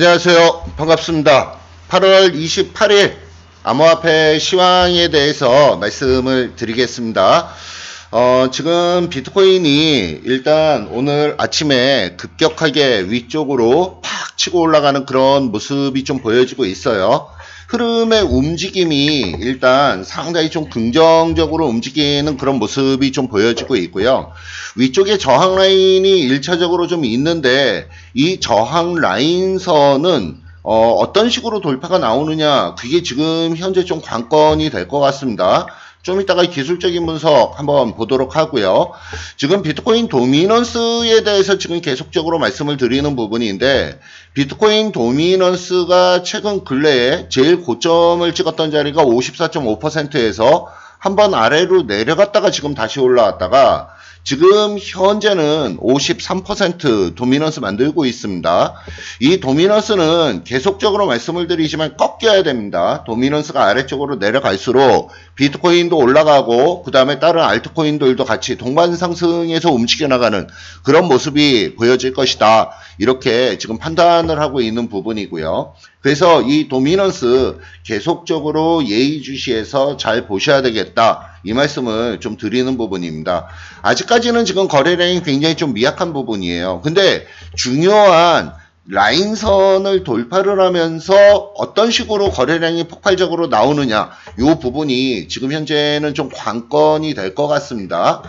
안녕하세요. 반갑습니다. 8월 28일 암호화폐 시황에 대해서 말씀을 드리겠습니다. 어, 지금 비트코인이 일단 오늘 아침에 급격하게 위쪽으로 팍 치고 올라가는 그런 모습이 좀 보여지고 있어요. 흐름의 움직임이 일단 상당히 좀 긍정적으로 움직이는 그런 모습이 좀 보여지고 있고요. 위쪽에 저항 라인이 1차적으로 좀 있는데 이 저항 라인선은 어, 떤 식으로 돌파가 나오느냐 그게 지금 현재 좀 관건이 될 것 같습니다. 좀 이따가 기술적인 분석 한번 보도록 하고요. 지금 비트코인 도미넌스에 대해서 지금 계속적으로 말씀을 드리는 부분인데 비트코인 도미넌스가 최근 근래에 제일 고점을 찍었던 자리가 54.5%에서 한번 아래로 내려갔다가 지금 다시 올라왔다가 지금 현재는 53% 도미넌스 만들고 있습니다. 이 도미넌스는 계속적으로 말씀을 드리지만 꺾여야 됩니다. 도미넌스가 아래쪽으로 내려갈수록 비트코인도 올라가고 그 다음에 다른 알트코인들도 같이 동반 상승해서 움직여 나가는 그런 모습이 보여질 것이다. 이렇게 지금 판단을 하고 있는 부분이고요. 그래서 이 도미넌스 계속적으로 예의주시해서 잘 보셔야 되겠다. 이 말씀을 좀 드리는 부분입니다. 아직까지는 지금 거래량이 굉장히 좀 미약한 부분이에요. 근데 중요한 라인선을 돌파를 하면서 어떤 식으로 거래량이 폭발적으로 나오느냐 이 부분이 지금 현재는 좀 관건이 될 것 같습니다.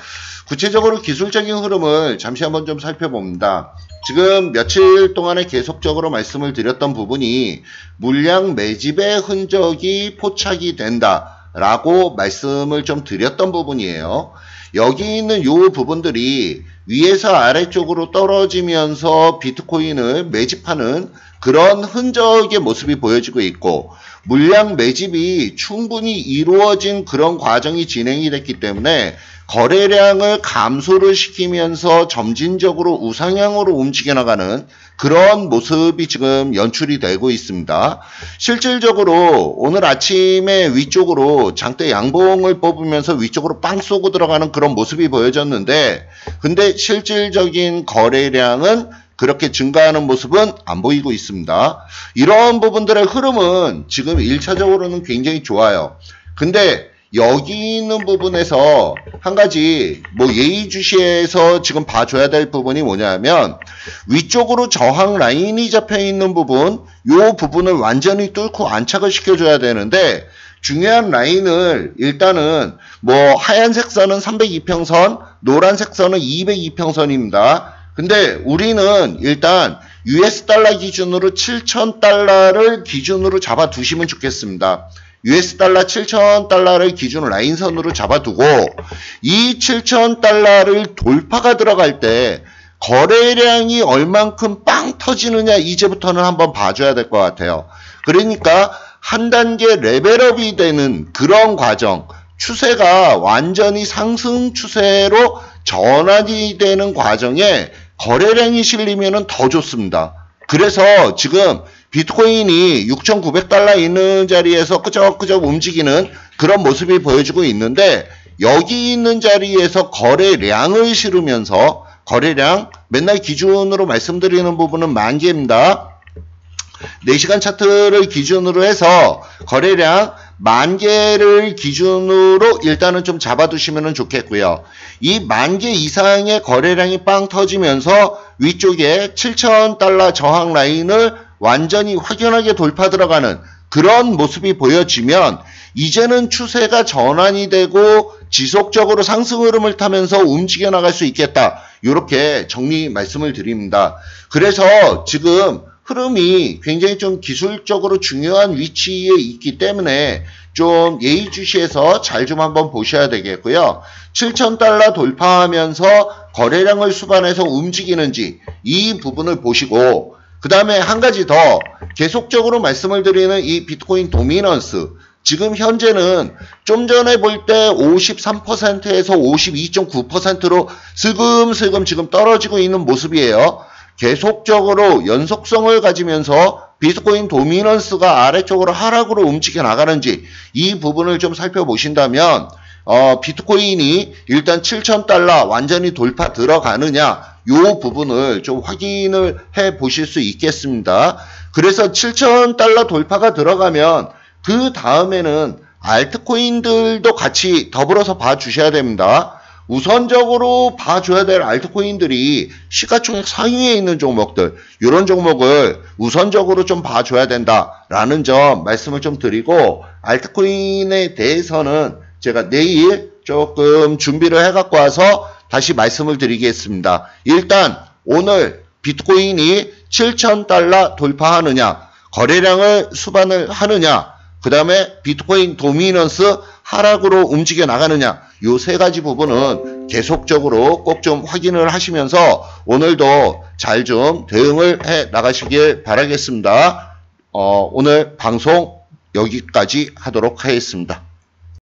구체적으로 기술적인 흐름을 잠시 한번 좀 살펴봅니다. 지금 며칠 동안에 계속적으로 말씀을 드렸던 부분이 물량 매집의 흔적이 포착이 된다 라고 말씀을 좀 드렸던 부분이에요. 여기 있는 요 부분들이 위에서 아래쪽으로 떨어지면서 비트코인을 매집하는 그런 흔적의 모습이 보여지고 있고 물량 매집이 충분히 이루어진 그런 과정이 진행이 됐기 때문에 거래량을 감소를 시키면서 점진적으로 우상향으로 움직여 나가는 그런 모습이 지금 연출이 되고 있습니다. 실질적으로 오늘 아침에 위쪽으로 장대 양봉을 뽑으면서 위쪽으로 빵 쏘고 들어가는 그런 모습이 보여졌는데 근데 실질적인 거래량은 그렇게 증가하는 모습은 안 보이고 있습니다. 이런 부분들의 흐름은 지금 1차적으로는 굉장히 좋아요. 근데 여기 있는 부분에서 한 가지 뭐 예의주시해서 지금 봐줘야 될 부분이 뭐냐면 위쪽으로 저항 라인이 잡혀 있는 부분 요 부분을 완전히 뚫고 안착을 시켜줘야 되는데 중요한 라인을 일단은 뭐 하얀색 선은 302평선 노란색 선은 202평선입니다. 근데 우리는 일단 US 달러 기준으로 7,000달러를 기준으로 잡아 두시면 좋겠습니다. US 달러 7천 달러를 기준 라인선으로 잡아두고 이 7천 달러를 돌파가 들어갈 때 거래량이 얼만큼 빵 터지느냐 이제부터는 한번 봐줘야 될 것 같아요. 그러니까 한 단계 레벨업이 되는 그런 과정 추세가 완전히 상승 추세로 전환이 되는 과정에 거래량이 실리면 더 좋습니다. 그래서 지금 비트코인이 6,900달러 있는 자리에서 끄적끄적 움직이는 그런 모습이 보여지고 있는데 여기 있는 자리에서 거래량을 실으면서 거래량 맨날 기준으로 말씀드리는 부분은 만 개입니다. 4시간 차트를 기준으로 해서 거래량 만 개를 기준으로 일단은 좀 잡아두시면 좋겠고요. 이 만 개 이상의 거래량이 빵 터지면서 위쪽에 7,000달러 저항 라인을 완전히 확연하게 돌파 들어가는 그런 모습이 보여지면 이제는 추세가 전환이 되고 지속적으로 상승 흐름을 타면서 움직여 나갈 수 있겠다. 이렇게 정리 말씀을 드립니다. 그래서 지금 흐름이 굉장히 좀 기술적으로 중요한 위치에 있기 때문에 좀 예의주시해서 잘 좀 한번 보셔야 되겠고요. 7,000달러 돌파하면서 거래량을 수반해서 움직이는지 이 부분을 보시고 그 다음에 한 가지 더 계속적으로 말씀을 드리는 이 비트코인 도미넌스 지금 현재는 좀 전에 볼 때 53%에서 52.9%로 슬금슬금 지금 떨어지고 있는 모습이에요. 계속적으로 연속성을 가지면서 비트코인 도미넌스가 아래쪽으로 하락으로 움직여 나가는지 이 부분을 좀 살펴보신다면 어, 비트코인이 일단 7,000달러 완전히 돌파 들어가느냐 요 부분을 좀 확인을 해 보실 수 있겠습니다. 그래서 7,000달러 돌파가 들어가면 그 다음에는 알트코인들도 같이 더불어서 봐 주셔야 됩니다. 우선적으로 봐줘야 될 알트코인들이 시가총액 상위에 있는 종목들 이런 종목을 우선적으로 좀 봐줘야 된다라는 점 말씀을 좀 드리고 알트코인에 대해서는 제가 내일 조금 준비를 해갖고 와서 다시 말씀을 드리겠습니다. 일단 오늘 비트코인이 7,000달러 돌파하느냐 거래량을 수반을 하느냐 그 다음에 비트코인 도미넌스 하락으로 움직여 나가느냐 요세 가지 부분은 계속적으로 꼭 좀 확인을 하시면서 오늘도 잘 좀 대응을 해 나가시길 바라겠습니다. 어, 오늘 방송 여기까지 하도록 하겠습니다.